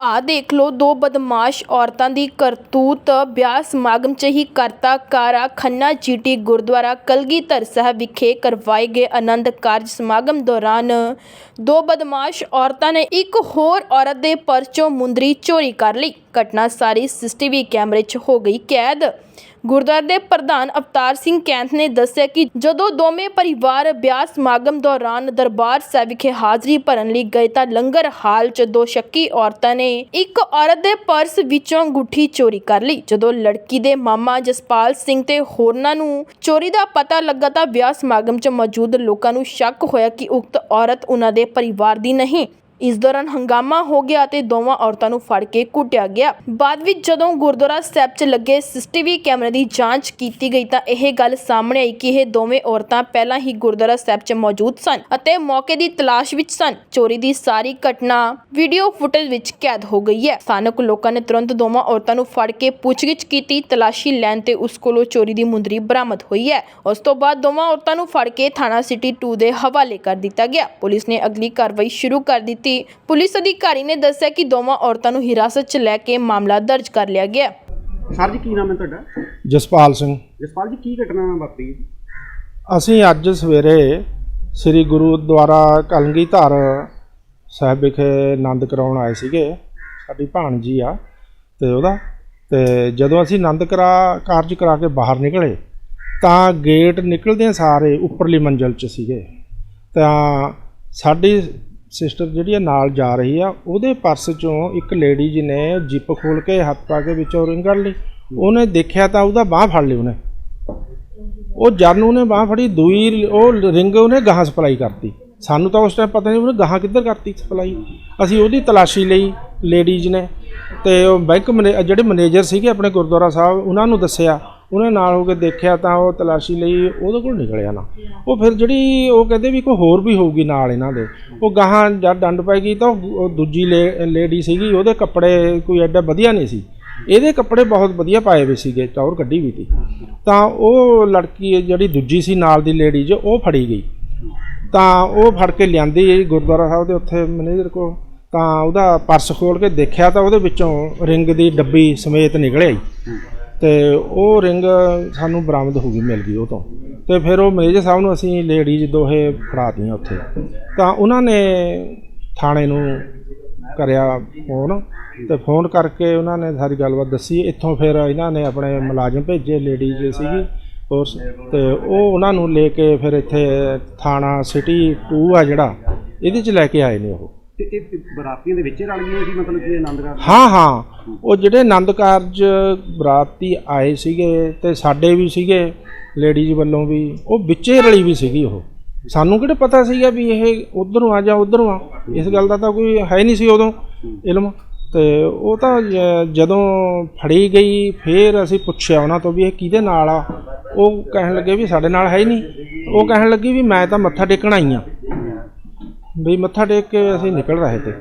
ਆਹ ਦੇਖ ਲਓ, ਦੋ ਬਦਮਾਸ਼ ਔਰਤਾਂ ਦੀ ਕਰਤੂਤ, ਵਿਆਹ ਸਮਾਗਮ 'ਚ ਹੀ ਕਰਤਾ ਕਾਰਾ। ਖੰਨਾ ਜੀਟੀ ਗੁਰਦੁਆਰਾ ਕਲਗੀਧਰ ਸਾਹਿਬ ਵਿਖੇ ਕਰਵਾਏ ਗਏ ਆਨੰਦ ਕਾਰਜ ਸਮਾਗਮ ਦੌਰਾਨ ਦੋ ਬਦਮਾਸ਼ ਔਰਤਾਂ ਨੇ ਇੱਕ ਹੋਰ ਔਰਤ ਦੇ ਪਰਚੋਂ ਮੁੰਦਰੀ ਚੋਰੀ ਕਰ ਲਈ। ਘਟਨਾ ਸਾਰੀ ਸੀਸੀਟੀਵੀ ਕੈਮਰੇ 'ਚ ਹੋ ਗਈ ਕੈਦ। ਗੁਰਦੁਆਰੇ ਦੇ ਪ੍ਰਧਾਨ ਅਵਤਾਰ ਸਿੰਘ ਕੈਂਥ ਨੇ ਦੱਸਿਆ ਕਿ ਜਦੋਂ ਦੋਵੇਂ ਪਰਿਵਾਰ ਵਿਆਹ ਸਮਾਗਮ ਦੌਰਾਨ ਦਰਬਾਰ ਸਾਹਿਬ ਵਿਖੇ ਹਾਜ਼ਰੀ ਭਰਨ ਲਈ ਗਏ ਤਾਂ ਲੰਗਰ ਹਾਲ 'ਚ ਦੋ ਸ਼ੱਕੀ ਔਰਤਾਂ ਨੇ ਇੱਕ ਔਰਤ ਦੇ ਪਰਸ ਵਿੱਚੋਂ ਅੰਗੂਠੀ ਚੋਰੀ ਕਰ ਲਈ। ਜਦੋਂ ਲੜਕੀ ਦੇ ਮਾਮਾ ਜਸਪਾਲ ਸਿੰਘ ਤੇ ਹੋਰਨਾਂ ਨੂੰ ਚੋਰੀ ਦਾ ਪਤਾ ਲੱਗਾ ਤਾਂ ਵਿਆਹ ਸਮਾਗਮ 'ਚ ਮੌਜੂਦ ਲੋਕਾਂ ਨੂੰ ਸ਼ੱਕ ਹੋਇਆ ਕਿ ਉਕਤ ਔਰਤ ਉਹਨਾਂ ਦੇ ਪਰਿਵਾਰ ਦੀ ਨਹੀਂ ਇਸ ਦੌਰਾਨ ਹੰਗਾਮਾ ਹੋ ਗਿਆ ਅਤੇ ਦੋਵਾਂ ਔਰਤਾਂ ਨੂੰ ਫੜ ਕੇ ਕੁੱਟਿਆ ਗਿਆ। ਬਾਅਦ ਵਿੱਚ ਜਦੋਂ ਗੁਰਦੁਆਰਾ ਸਾਹਿਬ 'ਚ ਲੱਗੇ ਸੀਸੀਟੀਵੀ ਕੈਮਰੇ ਦੀ ਜਾਂਚ ਕੀਤੀ ਗਈ ਤਾਂ ਇਹ ਗੱਲ ਸਾਹਮਣੇ ਆਈ ਕਿ ਇਹ ਦੋਵੇਂ ਔਰਤਾਂ ਪਹਿਲਾਂ ਹੀ ਗੁਰਦੁਆਰਾ ਸਾਹਿਬ 'ਚ ਮੌਜੂਦ ਸਨ ਅਤੇ ਮੌਕੇ ਦੀ ਤਲਾਸ਼ ਵਿੱਚ ਸਨ। ਚੋਰੀ ਦੀ ਸਾਰੀ ਘਟਨਾ ਵੀਡੀਓ ਫੁਟੇਜ ਵਿੱਚ ਕੈਦ ਹੋ ਗਈ ਹੈ। ਸਥਾਨਕ ਲੋਕਾਂ ਨੇ ਤੁਰੰਤ ਦੋਵਾਂ ਔਰਤਾਂ ਨੂੰ ਫੜ ਕੇ ਪੁੱਛਗਿੱਛ ਕੀਤੀ। ਤਲਾਸ਼ੀ ਲੈਣ ਤੇ ਉਸ ਕੋਲੋਂ ਚੋਰੀ ਦੀ ਮੁੰਦਰੀ ਬਰਾਮਦ ਹੋਈ ਹੈ। ਉਸ ਤੋਂ ਬਾਅਦ ਦੋਵਾਂ ਔਰਤਾਂ ਨੂੰ ਫੜ ਕੇ ਥਾਣਾ ਸਿਟੀ 2 ਦੇ ਹਵਾਲੇ ਕਰ ਦਿੱਤਾ ਗਿਆ। ਪੁਲਿਸ ਨੇ ਅਗਲੀ ਕਾਰਵਾਈ ਸ਼ੁਰੂ ਕਰ ਦਿੱਤੀ ਪੁਲਿਸ ਅਧਿਕਾਰੀ ਨੇ ਦੱਸਿਆ ਕਿ ਦੋਵਾਂ ਔਰਤਾਂ ਨੂੰ ਹਿਰਾਸਤ 'ਚ ਲੈ ਕੇ ਮਾਮਲਾ ਦਰਜ ਕਰ ਲਿਆ ਗਿਆ। ਸਰ ਜੀ ਕੀ ਨਾਮ ਹੈ ਤੁਹਾਡਾ? ਜਸਪਾਲ ਸਿੰਘ। ਜਸਪਾਲ ਜੀ ਕੀ ਘਟਨਾ ਵਾਪਰੀ? ਅਸੀਂ ਅੱਜ ਸਵੇਰੇ ਸ੍ਰੀ ਗੁਰੂਦੁਆਰਾ ਕਲਗੀਧਰ ਸਾਹਿਬ ਵਿਖੇ ਆਨੰਦ ਕਰਾਉਣ ਆਏ ਸੀਗੇ। ਸਾਡੀ ਭਾਣਜੀ ਆ ਤੇ ਉਹਦਾ। ਤੇ ਜਦੋਂ ਅਸੀਂ ਆਨੰਦ ਕਰਾ ਕਾਰਜ ਕਰਾ ਕੇ ਬਾਹਰ ਨਿਕਲੇ ਤਾਂ ਗੇਟ ਨਿਕਲਦਿਆਂ ਸਾਰੇ ਉੱਪਰਲੀ ਮੰਜ਼ਲ 'ਚ ਸੀਗੇ। ਤਾਂ ਸਾਡੀ ਸਿਸਟਰ ਜਿਹੜੀ ਆ ਨਾਲ ਜਾ ਰਹੀ ਆ, ਉਹਦੇ ਪਰਸ 'ਚੋਂ ਇੱਕ ਲੇਡੀ ਜੀ ਨੇ ਜਿੱਪ ਖੋਲ ਕੇ ਹੱਥ ਪਾ ਕੇ ਵਿੱਚੋਂ ਰਿੰਗ ਕੱਢ ਲਈ। ਉਹਨੇ ਦੇਖਿਆ ਤਾਂ ਉਹਦਾ ਬਾਹ ਫੜ ਲਈ ਉਹਨੇ। ਉਹ ਜਦ ਨੂੰ ਉਹਨੇ ਬਾਹ ਫੜੀ, ਦੂਈ ਉਹ ਰਿੰਗ ਉਹਨੇ ਗਾਹਾਂ ਸਪਲਾਈ ਕਰਤੀ। ਸਾਨੂੰ ਤਾਂ ਉਸ ਟਾਈਮ ਪਤਾ ਨਹੀਂ ਉਹਨੇ ਗਾਹਾਂ ਕਿੱਧਰ ਕਰਤੀ ਸਪਲਾਈ। ਅਸੀਂ ਉਹਦੀ ਤਲਾਸ਼ੀ ਲਈ ਲੇਡੀਜ਼ ਨੇ ਤੇ ਉਹ ਬੈਂਕ ਮੈਨੇ- ਜਿਹੜੇ ਮੈਨੇਜਰ ਸੀਗੇ ਆਪਣੇ ਗੁਰਦੁਆਰਾ ਸਾਹਿਬ, ਉਹਨਾਂ ਨੂੰ ਦੱਸਿਆ ਉਹਨੇ ਨਾਲ ਹੋ ਕੇ ਦੇਖਿਆ ਤਾਂ ਉਹ ਤਲਾਸ਼ੀ ਲਈ ਉਹਦੇ ਕੋਲ ਨਿਕਲਿਆ ਨਾ। ਉਹ ਫਿਰ ਜਿਹੜੀ ਉਹ ਕਹਿੰਦੇ ਵੀ ਕੋਈ ਹੋਰ ਵੀ ਹੋਊਗੀ ਨਾਲ ਇਹਨਾਂ ਦੇ, ਉਹ ਗਾਹਾਂ ਜਦ ਡੰਡ ਪੈ ਗਈ ਤਾਂ ਉਹ ਉਹ ਦੂਜੀ ਲੇਡੀ ਸੀਗੀ, ਉਹਦੇ ਕੱਪੜੇ ਕੋਈ ਐਡਾ ਵਧੀਆ ਨਹੀਂ ਸੀ। ਇਹਦੇ ਕੱਪੜੇ ਬਹੁਤ ਵਧੀਆ ਪਾਏ ਹੋਏ ਸੀਗੇ, ਟੌਰ ਕੱਢੀ ਵੀ ਸੀ ਤਾਂ ਉਹ ਲੜਕੀ ਜਿਹੜੀ ਦੂਜੀ ਸੀ ਨਾਲ ਦੀ ਲੇਡੀ ਲੇਡੀਜ਼ ਉਹ ਫੜੀ ਗਈ। ਤਾਂ ਉਹ ਫੜ ਕੇ ਲਿਆਂਦੀ ਗੁਰਦੁਆਰਾ ਸਾਹਿਬ ਦੇ ਉੱਥੇ ਮੈਨੇਜਰ ਕੋਲ। ਤਾਂ ਉਹਦਾ ਪਰਸ ਖੋਲ ਕੇ ਦੇਖਿਆ ਤਾਂ ਉਹਦੇ ਵਿੱਚੋਂ ਰਿੰਗ ਦੀ ਡੱਬੀ ਸਮੇਤ ਨਿਕਲਿਆ ਹੀ। ਤੇ ਉਹ ਰਿੰਗ ਸਾਨੂੰ ਬਰਾਮਦ ਹੋ ਗਈ, ਮਿਲ ਗਈ ਉਹ ਤੋਂ ਤੇ ਫਿਰ ਉਹ ਮੈਨੇਜਰ ਸਾਹਿਬ ਨੂੰ ਅਸੀਂ ਲੇਡੀਜ਼ ਦੋਹੇ ਫੜਾਤੀਆਂ ਉੱਥੇ। ਤਾਂ ਉਹਨਾਂ ਨੇ ਥਾਣੇ ਨੂੰ ਕਰਿਆ ਫੋਨ ਤੇ ਫੋਨ ਕਰਕੇ ਉਹਨਾਂ ਨੇ ਸਾਰੀ ਗੱਲਬਾਤ ਦੱਸੀ। ਇੱਥੋਂ ਫਿਰ ਇਹਨਾਂ ਨੇ ਆਪਣੇ ਮੁਲਾਜ਼ਮ ਭੇਜੇ ਲੇਡੀਜ਼ ਸੀਗੀ ਫੋਰਸ ਤੇ ਉਹ ਉਹਨਾਂ ਨੂੰ ਲੈ ਕੇ ਫਿਰ ਇੱਥੇ ਥਾਣਾ ਸਿਟੀ 2 ਆ ਜਿਹੜਾ, ਇਹਦੇ ਚ ਲੈ ਕੇ ਆਏ ਨੇ ਉਹ। ਤੇ ਇਹ ਬਰਾਤੀਆਂ ਦੇ ਵਿੱਚ ਰਲ ਗਏ ਸੀ, ਮਤਲਬ ਕਿ ਆਨੰਦ ਕਾਰਜ? ਹਾਂ ਹਾਂ। ਉਹ ਜਿਹੜੇ ਆਨੰਦ ਕਾਰਜ ਬਰਾਤੀ ਆਏ ਸੀਗੇ ਤੇ ਸਾਡੇ ਵੀ ਸੀਗੇ ਲੇਡੀਜ਼ ਵੱਲੋਂ ਵੀ, ਉਹ ਵਿੱਚੇ ਰਲੀ ਵੀ ਸੀਗੀ ਉਹ। ਸਾਨੂੰ ਕਿਹੜੇ ਪਤਾ ਸੀਗਾ ਵੀ ਇਹ ਉਧਰੋਂ ਆ ਜਾਂ ਉਧਰੋਂ ਆ? ਇਸ ਗੱਲ ਦਾ ਤਾਂ ਕੋਈ ਹੈ ਨਹੀਂ ਸੀ ਉਦੋਂ ਇਲਮ। ਤੇ ਉਹ ਤਾਂ ਜਦੋਂ ਫੜੀ ਗਈ, ਫਿਰ ਅਸੀਂ ਪੁੱਛਿਆ ਉਹਨਾਂ ਤੋਂ ਵੀ ਇਹ ਕਿਹਦੇ ਨਾਲ ਆ? ਉਹ ਕਹਿਣ ਲੱਗੇ ਵੀ ਸਾਡੇ ਨਾਲ ਹੈ ਹੀ ਨਹੀਂ। ਉਹ ਕਹਿਣ ਲੱਗੀ ਵੀ ਮੈਂ ਤਾਂ ਮੱਥਾ ਟੇਕਣ ਆਈ ਆ। ਵੀ ਮੱਥਾ ਟੇਕ ਕੇ ਅਸੀਂ ਨਿਕਲ ਰਹੇ ਤੇ।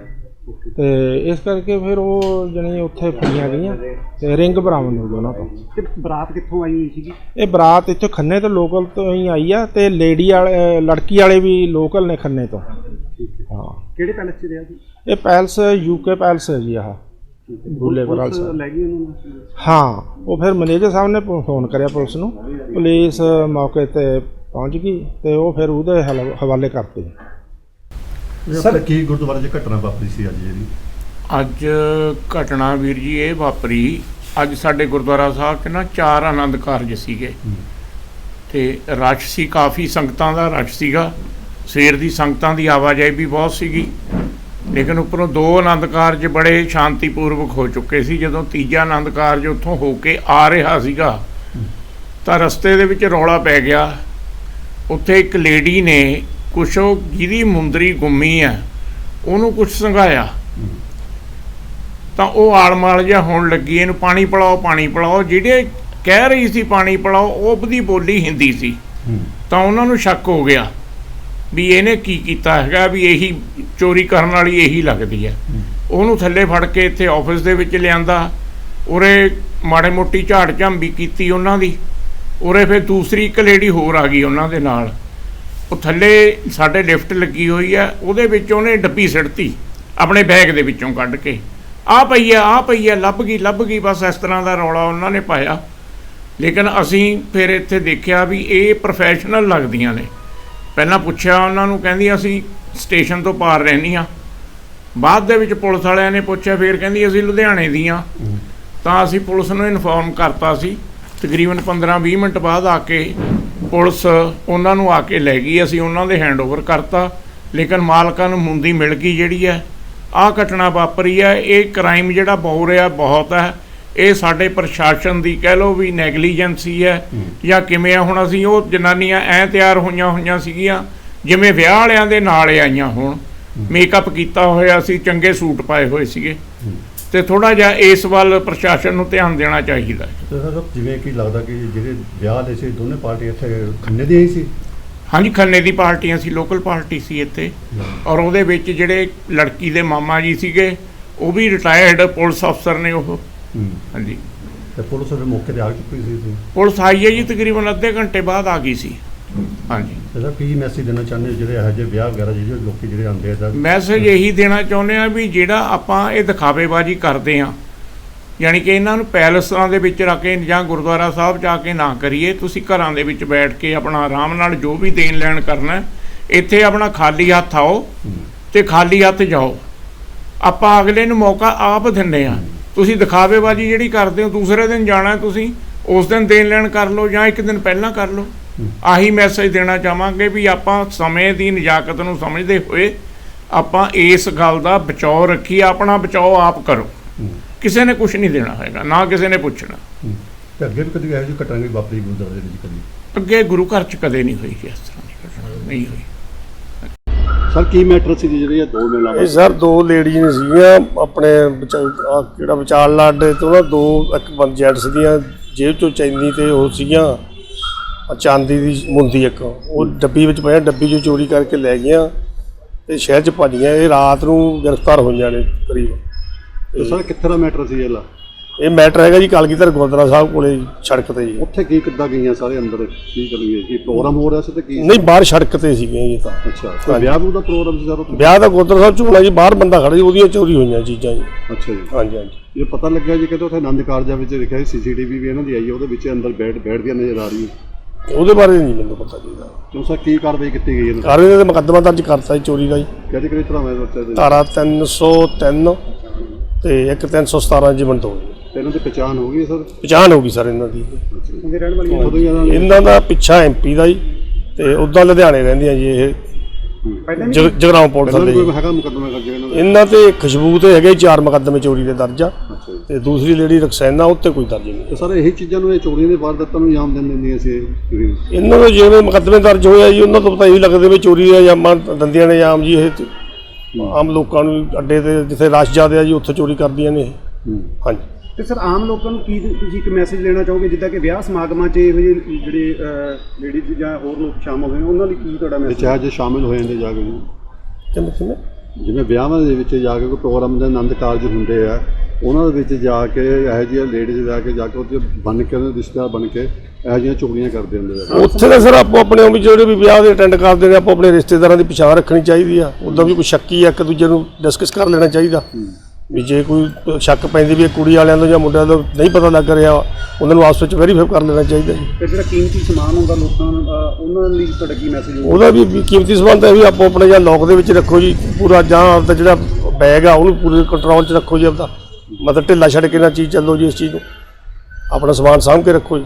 ਤੇ ਇਸ ਕਰਕੇ ਫਿਰ ਉਹ ਜਣੀ ਉੱਥੇ ਫੜੀਆਂ ਗਈਆਂ ਤੇ ਰਿੰਗ ਬਰਾਮਦ ਹੋ ਗਈ ਉਹਨਾਂ ਤੋਂ। ਤੇ ਬਰਾਤ ਕਿੱਥੋਂ ਆਈ ਹੋਈ ਸੀਗੀ? ਇਹ ਬਰਾਤ ਇੱਥੇ ਖੰਨੇ ਤੋਂ ਲੋਕਲ ਤੋਂ ਹੀ ਆਈ ਆ ਤੇ ਲੇਡੀ ਵਾਲੇ ਲੜਕੀ ਵਾਲੇ ਵੀ ਲੋਕਲ ਨੇ ਖੰਨੇ ਤੋਂ। ਹਾਂ। ਕਿਹੜੇ ਪੈਲਸ 'ਚ ਰਿਹਾ ਸੀ? ਇਹ ਪੈਲਸ ਯੂਕੇ ਪੈਲਸ ਹੈ ਜੀ ਆਹ। ਬੁੱਲੇ ਬਰਾਲ ਪੁਲਿਸ ਸਾਹਿਬ। ਲੈ ਗਈ ਉਹਨਾਂ ਨੂੰ? ਹਾਂ ਉਹ ਫਿਰ ਮੈਨੇਜਰ ਸਾਹਿਬ ਨੇ ਫੋਨ ਕਰਿਆ ਪੁਲਿਸ ਨੂੰ। ਪੁਲਿਸ ਮੌਕੇ ਤੇ ਪਹੁੰਚ ਗਈ ਤੇ ਉਹ ਫਿਰ ਉਹਦੇ ਹਵਾਲੇ ਕਰਤੇ। ਸਰ ਕੀ ਗੁਰਦੁਆਰੇ 'ਚ ਘਟਨਾ ਵਾਪਰੀ ਸੀ ਅੱਜ ਜਿਹੜੀ? ਅੱਜ ਘਟਨਾ ਵੀਰ ਜੀ ਇਹ ਵਾਪਰੀ। ਅੱਜ ਸਾਡੇ ਗੁਰਦੁਆਰਾ ਸਾਹਿਬ 'ਚ ਨਾ ਚਾਰ ਆਨੰਦ ਕਾਰਜ ਸੀਗੇ। ਤੇ ਰਸ਼ ਸੀ ਕਾਫੀ ਸੰਗਤਾਂ ਦਾ ਰਸ਼ ਸੀਗਾ। ਸਵੇਰ ਦੀ ਸੰਗਤਾਂ ਦੀ ਆਵਾਜਾਈ ਵੀ ਬਹੁਤ ਸੀਗੀ। ਲੇਕਿਨ ਉੱਪਰੋਂ ਦੋ ਆਨੰਦ ਕਾਰਜ ਬੜੇ ਸ਼ਾਂਤੀਪੂਰਵਕ ਹੋ ਚੁੱਕੇ ਸੀ। ਜਦੋਂ ਤੀਜਾ ਆਨੰਦ ਕਾਰਜ ਉੱਥੋਂ ਹੋ ਕੇ ਆ ਰਿਹਾ ਸੀਗਾ ਤਾਂ ਰਸਤੇ ਦੇ ਵਿੱਚ ਰੌਲਾ ਪੈ ਗਿਆ। ਉੱਥੇ ਇੱਕ ਲੇਡੀ ਨੇ ਕੁਛ ਉਹ ਜਿਹਦੀ ਮੁੰਦਰੀ ਗੁੰਮੀ ਆ ਉਹਨੂੰ ਕੁਛ ਸੰਘਾਇਆ। ਤਾਂ ਉਹ ਆਲਮਾਲ ਜਿਹਾ ਹੋਣ ਲੱਗੀ ਇਹਨੂੰ ਪਾਣੀ ਪਿਲਾਓ ਪਾਣੀ ਪਿਲਾਓ ਜਿਹੜੇ ਕਹਿ ਰਹੀ ਸੀ ਪਾਣੀ ਪਿਲਾਓ ਉਹ ਉਹਦੀ ਬੋਲੀ ਹਿੰਦੀ ਸੀ। ਤਾਂ ਉਹਨਾਂ ਨੂੰ ਸ਼ੱਕ ਹੋ ਗਿਆ ਵੀ ਇਹਨੇ ਕੀ ਕੀਤਾ ਹੈਗਾ ਵੀ ਇਹੀ ਚੋਰੀ ਕਰਨ ਵਾਲੀ ਇਹੀ ਲੱਗਦੀ ਹੈ। ਉਹਨੂੰ ਥੱਲੇ ਫੜ ਕੇ ਇੱਥੇ ਆਫਿਸ ਦੇ ਵਿੱਚ ਲਿਆਂਦਾ। ਉਰੇ ਮਾੜੇ ਮੋਟੀ ਝਾੜ ਝੰਬੀ ਕੀਤੀ ਉਹਨਾਂ ਦੀ। ਉਰੇ ਫਿਰ ਦੂਸਰੀ ਇੱਕ ਲੇਡੀ ਹੋਰ ਆ ਗਈ ਉਹਨਾਂ ਦੇ ਨਾਲ। ਉਹ ਥੱਲੇ ਸਾਡੇ ਲਿਫਟ ਲੱਗੀ ਹੋਈ ਹੈ ਉਹਦੇ ਵਿੱਚ ਉਹਨੇ ਡੱਬੀ ਸਿੱਟਤੀ ਆਪਣੇ ਬੈਗ ਦੇ ਵਿੱਚੋਂ ਕੱਢ ਕੇ। ਆ ਪਈ ਆ ਆ ਪਈ ਆ, ਲੱਭ ਗਈ ਲੱਭ ਗਈ, ਬਸ ਇਸ ਤਰ੍ਹਾਂ ਦਾ ਰੌਲਾ ਉਹਨਾਂ ਨੇ ਪਾਇਆ। ਲੇਕਿਨ ਅਸੀਂ ਫਿਰ ਇੱਥੇ ਦੇਖਿਆ ਵੀ ਇਹ ਪ੍ਰੋਫੈਸ਼ਨਲ ਲੱਗਦੀਆਂ ਨੇ। ਪਹਿਲਾਂ ਪੁੱਛਿਆ ਉਹਨਾਂ ਨੂੰ, ਕਹਿੰਦੀ ਅਸੀਂ ਸਟੇਸ਼ਨ ਤੋਂ ਪਾਰ ਰਹਿੰਦੀਆਂ ਬਾਅਦ ਦੇ ਵਿੱਚ ਪੁਲਿਸ ਵਾਲਿਆਂ ਨੇ ਪੁੱਛਿਆ, ਫਿਰ ਕਹਿੰਦੀ ਅਸੀਂ ਲੁਧਿਆਣੇ ਦੀਆਂ ਤਾਂ ਅਸੀਂ ਪੁਲਿਸ ਨੂੰ ਇਨਫੋਰਮ ਕਰਤਾ ਸੀ। ਤਕਰੀਬਨ 15-20 ਮਿੰਟ ਬਾਅਦ ਆ ਕੇ ਪੁਲਿਸ ਉਹਨਾਂ ਨੂੰ ਆ ਕੇ ਲੈ ਗਈ ਅਸੀਂ ਉਹਨਾਂ ਦੇ ਹੈਂਡਓਵਰ ਕਰਤਾ ਲੇਕਿਨ ਮਾਲਕਾਂ ਨੂੰ ਮੁੰਦੀ ਮਿਲ ਗਈ ਜਿਹੜੀ ਹੈ। ਆਹ ਘਟਨਾ ਵਾਪਰੀ ਹੈ ਇਹ ਕ੍ਰਾਈਮ ਜਿਹੜਾ ਬਹੁ ਰਿਹਾ ਬਹੁਤ ਹੈ। ਇਹ ਸਾਡੇ ਪ੍ਰਸ਼ਾਸਨ ਦੀ ਕਹਿ ਲਓ ਵੀ ਨੈਗਲੀਜੈਂਸੀ ਹੈ ਜਾਂ ਕਿਵੇਂ ਆ ਹੁਣ ਅਸੀਂ ਉਹ ਜਨਾਨੀਆਂ ਐ ਤਿਆਰ ਹੋਈਆਂ ਹੋਈਆਂ ਸੀਗੀਆਂ ਜਿਵੇਂ ਵਿਆਹ ਵਾਲਿਆਂ ਦੇ ਨਾਲ ਆਈਆਂ ਹੋਣ। ਮੇਕਅਪ ਕੀਤਾ ਹੋਇਆ ਸੀ ਚੰਗੇ ਸੂਟ ਪਾਏ ਹੋਏ ਸੀਗੇ। ਤੇ ਥੋੜਾ ਜਿਹਾ ਇਸ ਵੱਲ ਪ੍ਰਸ਼ਾਸਨ ਨੂੰ ਧਿਆਨ ਦੇਣਾ ਚਾਹੀਦਾ। ਹੈ ਤੇ ਸਰ ਜਿਵੇਂ ਕਿ ਲੱਗਦਾ ਕਿ ਜਿਹੜੇ ਵਿਆਹ ਦੇ ਸੀ ਦੋਨੇ ਪਾਰਟੀ ਇੱਥੇ ਖੰਨੇ ਹੀ ਸੀ? ਹਾਂਜੀ ਖੰਨੇ ਦੀ ਪਾਰਟੀਆਂ ਸੀ ਲੋਕਲ ਪਾਰਟੀ ਸੀ ਇੱਥੇ। ਔਰ ਉਹਦੇ ਵਿੱਚ ਜਿਹੜੇ ਲੜਕੀ ਦੇ ਮਾਮਾ ਜੀ ਸੀਗੇ ਉਹ ਵੀ ਰਿਟਾਇਰਡ ਪੁਲਿਸ ਅਫਸਰ ਨੇ ਉਹ। ਹੂੰ। ਹਾਂਜੀ। ਤੇ ਪੁਲਿਸ ਦੇ ਮੌਕੇ ਤੇ ਆ ਚੁੱਕੀ ਸੀ? ਪੁਲਿਸ ਆਈ ਹੈ ਜੀ ਤਕਰੀਬਨ ਅੱਧੇ ਘੰਟੇ ਬਾਅਦ ਆ ਗਈ ਸੀ। ਹਾਂਜੀ। ਸਰ ਕੀ ਮੈਸੇਜ ਦੇਣਾ ਚਾਹੁੰਦੇ ਹੋ? ਜਿਹੜੇ ਇਹੋ ਜਿਹੇ ਵਿਆਹ ਵਗੈਰਾ ਜਿਹੜੇ ਲੋਕੀ ਜਿਹੜੇ ਆਉਂਦੇ ਆ ਤਾਂ ਮੈਸੇਜ ਇਹੀ ਦੇਣਾ ਚਾਹੁੰਦੇ ਆ ਵੀ ਜਿਹੜਾ ਆਪਾਂ ਇਹ ਦਿਖਾਵੇਬਾਜ਼ੀ ਕਰਦੇ ਆ ਯਾਨੀ ਕਿ ਇਹਨਾਂ ਨੂੰ ਪੈਲਸਾਂ ਦੇ ਵਿੱਚ ਰੱਖ ਕੇ ਜਾਂ ਗੁਰਦੁਆਰਾ ਸਾਹਿਬ ਜਾ ਕੇ ਨਾ ਕਰੀਏ ਤੁਸੀਂ ਘਰਾਂ ਦੇ ਵਿੱਚ ਬੈਠ ਕੇ ਆਪਣਾ ਆਰਾਮ ਨਾਲ ਜੋ ਵੀ ਦੇਣ ਲੈਣ ਕਰਨਾ ਇੱਥੇ ਆਪਣਾ ਖਾਲੀ ਹੱਥ ਆਓ ਤੇ ਖਾਲੀ ਹੱਥ ਜਾਓ। ਆਪਾਂ ਅਗਲੇ ਨੂੰ ਮੌਕਾ ਆਪ ਦਿੰਦੇ ਆ। ਤੁਸੀਂ ਦਿਖਾਵੇਬਾਜ਼ੀ ਜਿਹੜੀ ਕਰਦੇ ਹੋ ਦੂਸਰੇ ਦਿਨ ਜਾਣਾ ਤੁਸੀਂ ਉਸ ਦਿਨ ਦੇਣ ਲੈਣ ਕਰ ਲਓ ਜਾਂ ਇੱਕ ਦਿਨ ਪਹਿਲਾਂ ਕਰ ਲਓ। ਆਹੀ ਮੈਸੇਜ ਦੇਣਾ ਚਾਹਾਂਗੇ ਵੀ ਆਪਾਂ ਸਮੇਂ ਦੀ ਨਜਾਕਤ ਨੂੰ ਸਮਝਦੇ ਹੋਏ ਆਪਾਂ ਇਸ ਗੱਲ ਦਾ ਬਚਾਓ ਰੱਖੀ ਆਪਣਾ ਬਚਾਓ ਆਪ ਕਰੋ। ਕਿਸੇ ਨੇ ਕੁਝ ਨਹੀਂ ਦੇਣਾ ਹੈਗਾ ਨਾ ਕਿਸੇ ਨੇ ਪੁੱਛਣਾ। ਤੇ ਅੱਗੇ ਵੀ ਕਦੀ ਇਹੋ ਜਿਹੀ ਘਟਨਾ ਵੀ ਵਾਪਰੀ ਗੁਰਦੁਆਰੇ ਦੇ ਵਿੱਚ ਕਦੀ? ਅੱਗੇ ਗੁਰੂ ਘਰ ਚ ਕਦੇ ਨਹੀਂ ਹੋਈ ਜੀ ਇਸ ਤਰ੍ਹਾਂ ਦੀ ਘਟਨਾ ਨਹੀਂ ਹੋਈ। ਸਰ ਕੀ ਮੈਟਰ ਸੀ ਜਿਹੜੇ ਇਹ ਦੋ ਮਿਲਾਂ ਇਹ ਸਰ ਦੋ ਲੇਡੀਜ਼ ਨੇ ਸੀਗੀਆਂ ਆਪਣੇ ਕਿਹੜਾ ਵਿਚਾਲ ਲਾਡੇ ਤੋਂ ਨਾ ਦੋ ਇੱਕ ਬੰਦ ਜੈਂਟਸ ਦੀਆਂ ਜੇਬ ਚੋਂ ਚੈਨੀ ਤੇ ਉਹ ਸੀਗੀਆਂ। ਚਾਂਦੀ ਦੀ ਮੁੰਦੀ ਇੱਕ ਉਹ ਡੱਬੀ ਵਿੱਚ ਪਿਆ ਡੱਬੀ ਚੋਂ ਚੋਰੀ ਕਰਕੇ ਲੈ ਗਈਆਂ ਤੇ ਸ਼ਹਿਰ ਚ ਭੱਜ ਗਈਆਂ। ਇਹ ਰਾਤ ਨੂੰ ਗ੍ਰਿਫਤਾਰ ਹੋਈਆਂ ਨੇ ਕਰੀਬ। ਤੇ ਸਰ ਕਿੱਥੇ ਦਾ ਮੈਟਰ ਸੀ ਇਹਲਾ ਇਹ ਮੈਟਰ ਹੈਗਾ ਜੀ ਕਲਗੀਧਰ ਗੁਰਦੁਆਰਾ ਸਾਹਿਬ ਕੋਲੇ ਸੜਕ ਤੇ ਜੀ। ਉੱਥੇ ਕੀ ਕਿੱਦਾਂ ਗਈਆਂ ਸਾਰੇ ਅੰਦਰ? ਕੀ ਗਏ? ਕੀ ਪ੍ਰੋਗਰਾਮ ਹੋ ਰਿਹਾ ਸੀ ਤੇ ਕੀ? ਨਹੀਂ ਬਾਹਰ ਸੜਕ ਤੇ ਸੀਗੀਆਂ ਜੀ। ਤਾਂ ਅੱਛਾ ਕੋਈ ਵਿਆਹ ਦਾ ਪ੍ਰੋਗਰਾਮ ਸੀ ਸਰ ਉੱਥੇ? ਵਿਆਹ ਦਾ ਗੁਰਦੁਆਰਾ ਸਾਹਿਬ ਝੂਲਾ ਜੀ ਬਾਹਰ ਬੰਦਾ ਖੜਾ ਜੀ ਉਹਦੀਆਂ ਚੋਰੀ ਹੋਈਆਂ ਚੀਜ਼ਾਂ ਜੀ। ਅੱਛਾ ਜੀ। ਹਾਂਜੀ ਹਾਂਜੀ। ਇਹ ਪਤਾ ਲੱਗਿਆ ਜੀ ਕਿ ਉੱਥੇ ਆਨੰਦ ਕਾਰਜਾਂ ਵਿੱਚ ਲਿਖਿਆ ਸੀ ਸੀਸੀਟੀਵੀ ਵੀ ਇਹਨਾਂ ਦੀ ਆਈ ਹੈ ਉਹਦੇ ਵਿੱਚ ਅੰਦਰ ਬੈਠ ਬੈਠਦੀਆਂ ਨਜ਼ਰ ਆ ਰਹੀ ਹੈ ਉਹਦੇ ਬਾਰੇ ਨਹੀਂ ਮੈਨੂੰ ਪਤਾ ਜੀ ਦਾ ਕਿਉਂ ਸਰ ਕੀ ਕਾਰਵਾਈ ਕੀਤੀ ਗਈ ਇਹਨਾਂ? ਕਾਰੇ ਦੇ ਮੁਕੱਦਮਾ ਦਰਜ ਕਰਤਾ ਜੀ ਚੋਰੀ ਦਾ ਜੀ। ਕਿਹੜੀ ਕਿਹੜੀ ਤਰ੍ਹਾਂ ਮੈਂ ਬੱਚੇ ਦੇ ਧਾਰਾ 303 ਤੇ ਇੱਕ 317 ਜੀਵਨ ਤੋਂ ਤੇ ਇਹਨਾਂ ਦੀ ਪਛਾਣ ਹੋ ਗਈ ਸਰ? ਪਛਾਣ ਹੋ ਗਈ ਸਰ ਇਹਨਾਂ ਦੀ। ਉਹਦੇ ਰਹਿਣ ਵਾਲੀਆਂ ਉਦੋਂ ਹੀ ਇਹਨਾਂ ਦਾ ਪਿੱਛਾ ਐਮਪੀ ਦਾ ਜੀ ਤੇ ਉਦਾਂ ਲੁਧਿਆਣੇ ਰਹਿੰਦੀਆਂ ਜੀ ਇਹ। ਜਗਰਾਉਂ ਵੀ ਥੱਲੇ ਕੋਈ ਹੈਗਾ ਮੁਕੱਦਮਾ ਕਰ ਇਹਨਾਂ ਦਾ? ਇਹਨਾਂ ਤੇ ਖੁਸ਼ਬੂ ਤੇ ਹੈਗੇ ਚਾਰ ਮੁਕੱਦਮੇ ਚੋਰੀ ਦੇ ਦਰਜ ਆ। ਤੇ ਦੂਸਰੀ ਲੇਡੀ ਰਕਸੈਨਾ ਉੱਤੇ ਕੋਈ ਦਰਜ ਨਹੀਂ। ਤੇ ਸਰ ਇਹੀ ਚੀਜ਼ਾਂ ਨੂੰ ਇਹ ਚੋਰੀਆਂ ਦੇ ਵਾਰਦਾਤਾਂ ਨੂੰ ਅੰਜਾਮ ਦਿੰਦੇ ਦਿੰਦੀਆਂ ਸੀ ਇਹ ਇਹਨਾਂ ਦੇ ਜਿਵੇਂ ਮੁਕੱਦਮੇ ਦਰਜ ਹੋਇਆ ਜੀ ਉਹਨਾਂ ਤੋਂ ਪਤਾ ਇਹੀ ਲੱਗਦੇ ਵੀ ਚੋਰੀ ਦਾ ਜਾਮਾਂ ਦੰਦੀਆਂ ਨੇ ਆਮ ਜੀ ਇਹ ਆਮ ਲੋਕਾਂ ਨੂੰ ਅੱਡੇ ਤੇ ਜਿੱਥੇ ਰਸ਼ ਜ਼ਿਆਦਾ ਆ ਜੀ ਉੱਥੇ ਚੋਰੀ ਕਰਦੀਆਂ ਨੇ ਇਹ। ਹਾਂਜੀ। ਤੇ ਸਰ ਆਮ ਲੋਕਾਂ ਨੂੰ ਕੀ ਤੁਸੀਂ ਇੱਕ ਮੈਸੇਜ ਲੈਣਾ ਚਾਹੋਗੇ ਜਿੱਦਾਂ ਕਿ ਵਿਆਹ ਸਮਾਗਮਾਂ 'ਚ ਇਹੋ ਜਿਹੇ ਜਿਹੜੇ ਲੇਡੀਜ਼ ਜਾਂ ਹੋਰ ਲੋਕ ਸ਼ਾਮਲ ਹੋਏ ਉਹਨਾਂ ਲਈ ਕੀ ਤੁਹਾਡਾ ਮੈਸੇਜ ਚਾਹੇ ਜੇ ਸ਼ਾਮਿਲ ਹੋ ਜਾਂਦੇ ਜਾ ਕੇ ਕਿਵੇਂ ਕਿਵੇਂ ਜਿਵੇਂ ਵਿਆਹਾਂ ਦੇ ਵਿੱਚ ਜਾ ਕੇ ਕੋਈ ਪ੍ਰੋਗਰਾਮ ਦੇ ਆਨੰਦ ਕਾਰਜ ਹੁੰਦੇ ਆ ਉਹਨਾਂ ਦੇ ਵਿੱਚ ਜਾ ਕੇ ਇਹੋ ਜਿਹੀਆਂ ਲੇਡੀਜ਼ ਜਾ ਕੇ ਜਾ ਕੇ ਉੱਥੇ ਬਣ ਕੇ ਉਹਨਾਂ ਦੇ ਰਿਸ਼ਤੇਦਾਰ ਬਣ ਕੇ ਇਹੋ ਜਿਹੀਆਂ ਚੋਰੀਆਂ ਕਰਦੇ ਹੁੰਦੇ ਆ। ਉੱਥੇ ਤਾਂ ਸਰ ਆਪੋ ਆਪਣੇ ਉਹ ਵੀ ਜਿਹੜੇ ਵੀ ਵਿਆਹ ਦੇ ਅਟੈਂਡ ਕਰਦੇ ਨੇ ਆਪੋ ਆਪਣੇ ਰਿਸ਼ਤੇਦਾਰਾਂ ਦੀ ਪਛਾਣ ਰੱਖਣੀ ਚਾਹੀਦੀ ਆ। ਉਦਾਂ ਵੀ ਕੋਈ ਸ਼ੱਕੀ ਆ ਇੱਕ ਦੂਜੇ ਨੂੰ ਡਿਸਕਸ ਕਰ ਲੈਣਾ ਚਾਹੀਦਾ। ਵੀ ਜੇ ਕੋਈ ਸ਼ੱਕ ਪੈਂਦੀ ਵੀ ਇਹ ਕੁੜੀ ਵਾਲਿਆਂ ਤੋਂ ਜਾਂ ਮੁੰਡਿਆਂ ਤੋਂ ਨਹੀਂ ਪਤਾ ਲੱਗ ਰਿਹਾ ਉਹਨਾਂ ਨੂੰ ਆਪਸ ਵਿੱਚ ਵੈਰੀਫਾਈ ਕਰ ਲੈਣਾ ਚਾਹੀਦਾ ਜੀ। ਤੇ ਜਿਹੜਾ ਕੀਮਤੀ ਸਮਾਨ ਹੁੰਦਾ ਲੋਕਾਂ ਉਹਨਾਂ ਲਈ ਤੁਹਾਡਾ ਕੀ ਮੈਸੇਜ ਹੋਊਗਾ? ਉਹਦਾ ਵੀ ਕੀਮਤੀ ਸਮਾਨ ਤਾਂ ਵੀ ਆਪੋ ਆਪਣੇ ਜਾਂ ਲੋਕ ਦੇ ਵਿੱਚ ਰੱਖੋ ਜੀ ਪੂਰਾ ਜਾਂ ਆਪਦਾ ਜਿਹੜਾ ਬੈਗ ਆ ਉਹਨੂੰ ਪੂਰੇ ਕੰਟਰੋਲ 'ਚ ਰੱਖੋ ਜੀ ਆਪਦਾ। ਮਤਲਬ ਢਿੱਲਾ ਛੱਡ ਕੇ ਨਾ ਚੀਜ਼ ਚੱਲੋ ਜੀ ਇਸ ਚੀਜ਼ ਨੂੰ। ਆਪਣਾ ਸਮਾਨ ਸਾਂਭ ਕੇ ਰੱਖੋ ਜੀ।